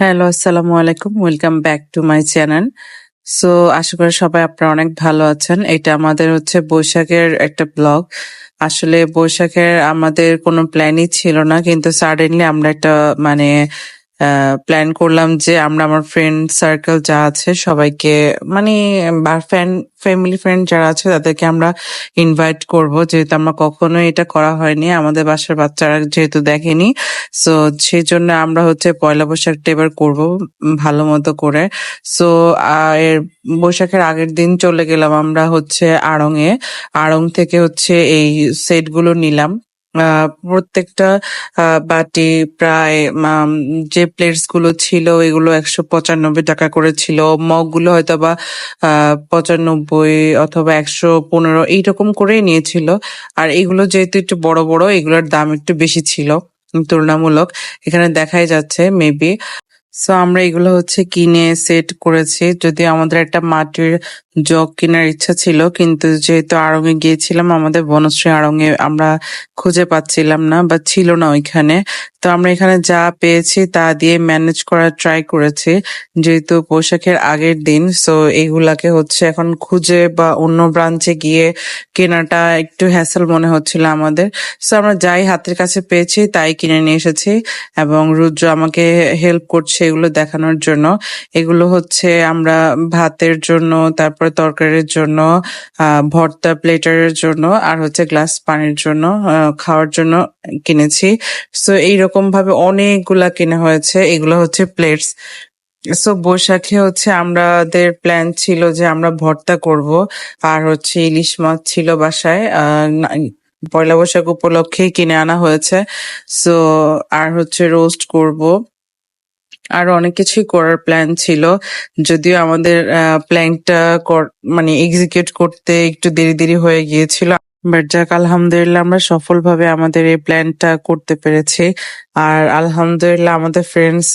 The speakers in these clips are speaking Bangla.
হ্যালো আসসালামু আলাইকুম welcome back to my channel so আশা করি সবাই আপনারা অনেক ভালো আছেন। এটা আমাদের হচ্ছে বৈশাখের একটা ব্লগ আসলে বৈশাখের আমাদের কোনো প্ল্যানই ছিল না, কিন্তু সাডেনলি আমরা একটা মানে প্ল্যান করলাম যে আমরা আমার ফ্রেন্ড সার্কেল যা আছে সবাইকে মানে বা ফ্যান ফ্যামিলি ফ্রেন্ড যারা আছে তাদেরকে আমরা ইনভাইট করব। যেহেতু আমরা কখনো এটা করা হয়নি, আমাদের বাসার বাচ্চারা যেহেতু দেখেনি সো সেই জন্য আমরা হচ্ছে পয়লা বৈশাখটা এবার করব ভালো মতো করে। সো এর বৈশাখের আগের দিন চলে গেলাম আমরা হচ্ছে আড়ং এ আড়ং থেকে হচ্ছে এই সেটগুলো নিলাম। প্রত্যেকটা বাটি প্রায় যে প্লেটসগুলো ছিল এগুলো একশো পঁচানব্বই টাকা করে ছিল। মগগুলো হয়তো বা পঁচানব্বই অথবা একশো পনেরো এইরকম করেই নিয়েছিল। আর এগুলো যেহেতু একটু বড় বড়, এগুলোর দাম একটু বেশি ছিল, তুলনামূলক। এখানে দেখাই যাচ্ছে মেবি সো আমরা এগুলো হচ্ছে কিনে সেট করেছি। যদি আমাদের একটা মাটির জগ কেনার ইচ্ছা ছিল, কিন্তু যেহেতু আড়ঙে গিয়েছিলাম, আমাদের বনশ্রী আড়ঙে আমরা খুঁজে পাচ্ছিলাম না বা ছিল না ওইখানে। তো আমরা এখানে যা পেয়েছি তা দিয়ে ম্যানেজ করার ট্রাই করেছি, যেহেতু পোশাকের আগের দিন সো এইগুলাকে হচ্ছে এখন খুঁজে বা অন্য ব্রাঞ্চে গিয়ে কেনাটা একটু হ্যাসেল মনে হচ্ছিল আমাদের। সো আমরা যাই হাতের কাছে পেয়েছি, তাই কিনে নিয়ে এসেছি, এবং রুদ্র আমাকে হেল্প করছে এগুলো দেখানোর জন্য। এগুলো হচ্ছে আমরা ভাতের জন্য, তারপরে তরকারির জন্য ভর্তা প্লেটারের জন্য, আর হচ্ছে গ্লাস পানির জন্য খাওয়ার জন্য কিনেছি। সো এইরকম ভাবে অনেকগুলা কেনা হয়েছে। এগুলো হচ্ছে প্লেটস সো বৈশাখে হচ্ছে আমাদের প্ল্যান ছিল যে আমরা ভর্তা করব। আর হচ্ছে ইলিশ মাছ ছিল বাসায়। পয়লা বৈশাখ উপলক্ষেই কিনে আনা হয়েছে। সো আর হচ্ছে রোস্ট করব। আর অনেক কিছুই করার প্ল্যান ছিল। যদিও আমাদের প্ল্যানটা মানে এক্সিকিউট করতে একটু দেরি দেরি হয়ে গিয়েছিল। বাট যাক, আলহামদুলিল্লাহ আমরা সফলভাবে আমাদের এই প্ল্যানটা করতে পেরেছি। আর আলহামদুলিল্লাহ আমাদের ফ্রেন্ডস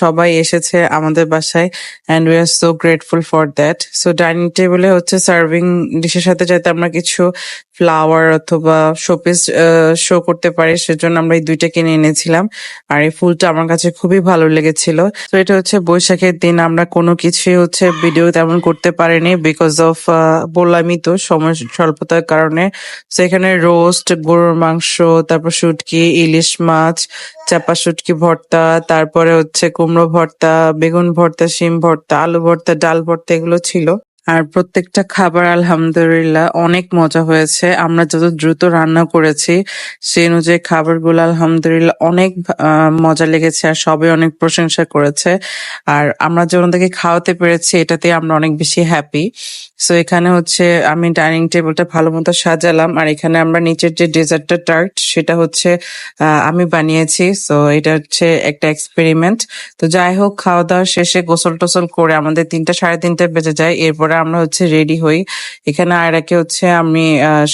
সবাই এসেছে আমাদের বাসায় and we are so grateful for that so dining টেবিলে হচ্ছে সার্ভিং ডিশের সাথে যাতে আমরা কিছু ফ্লাওয়ার অথবা শোপিস শো করতে পারি, সেজন্য আমরা এই দুইটা কিনে এনেছিলাম। আর এই ফুলটা আমার কাছে খুবই ভালো লেগেছিল। তো এটা হচ্ছে বৈশাখের দিন, আমরা কোনো কিছুই হচ্ছে ভিডিও তেমন করতে পারিনি বিকজ অফ বললামই তো সময় স্বল্পতার কারণে। তো এখানে রোস্ট গরুর মাংস, তারপর শুটকি, ইলিশ মাছ, চাপা শুটকি ভর্তা, তারপরে হচ্ছে কুমড়ো ভর্তা, বেগুন ভর্তা, শিম ভর্তা, আলু ভর্তা, ডাল ভর্তা, এগুলো ছিল। আর প্রত্যেকটা খাবার, আলহামদুলিল্লাহ, অনেক মজা হয়েছে। আমরা যত দ্রুত রান্না করেছি, সেই অনুযায়ী খাবারগুলো, আলহামদুলিল্লাহ, অনেক মজা লেগেছে আর সবাই অনেক প্রশংসা করেছে। আর আমরা যে ওনাদেরকে খাওয়াতে পেরেছি এটাতে আমরা অনেক বেশি হ্যাপি সো এখানে হচ্ছে আমি ডাইনিং টেবিলটা ভালো মতো সাজালাম। আর এখানে আমরা নিচের যে ডেজার্টটা টার্ট সেটা হচ্ছে আমি বানিয়েছি। সো এটা হচ্ছে একটা এক্সপেরিমেন্ট তো যাই হোক খাওয়া দাওয়া শেষে গোসল টোসল করে আমাদের তিনটা, সাড়ে তিনটা বেজে যায়। এরপরে আমরা হচ্ছে রেডি হই। এখানে আয়রাকে হচ্ছে আমি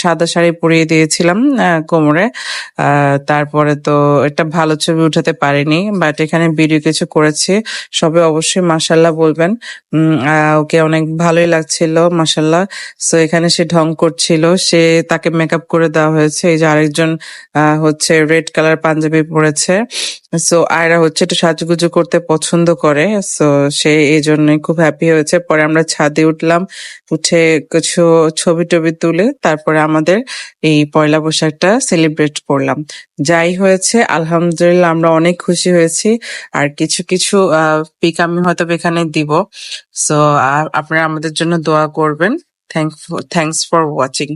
সাদা শাড়ি পরিয়ে দিয়েছিলাম কোমরে। তারপরে তো একটা ভালো ছবি উঠাতে পারিনি বাট এখানে ভিডিও কিছু করেছি। সবে অবশ্যই মাসাল্লাহ বলবেন। ওকে অনেক ভালোই লাগছিল মাসাল্লাহ সো এখানে সে ঢং করছিল, সে তাকে মেকআপ করে দেওয়া হয়েছে। এই যে আরেকজন হচ্ছে রেড কালার পাঞ্জাবি পরেছে। সো আয়রা হচ্ছে একটু সাজুগুজু করতে পছন্দ করে। সো সে এই জন্যই খুব হ্যাপি হয়েছে। পরে আমরা ছাদে উঠলাম উঠে কিছু ছবি টবি তুলে তারপরে আমাদের এই পয়লা বৈশাখটা সেলিব্রেট করলাম। যাই হয়েছে, আলহামদুলিল্লাহ আমরা অনেক খুশি হয়েছি। আর কিছু কিছু পিক আমি হয়তো এখানে দিব। সো আপনারা আমাদের জন্য দোয়া করবেন। Thank thanks for watching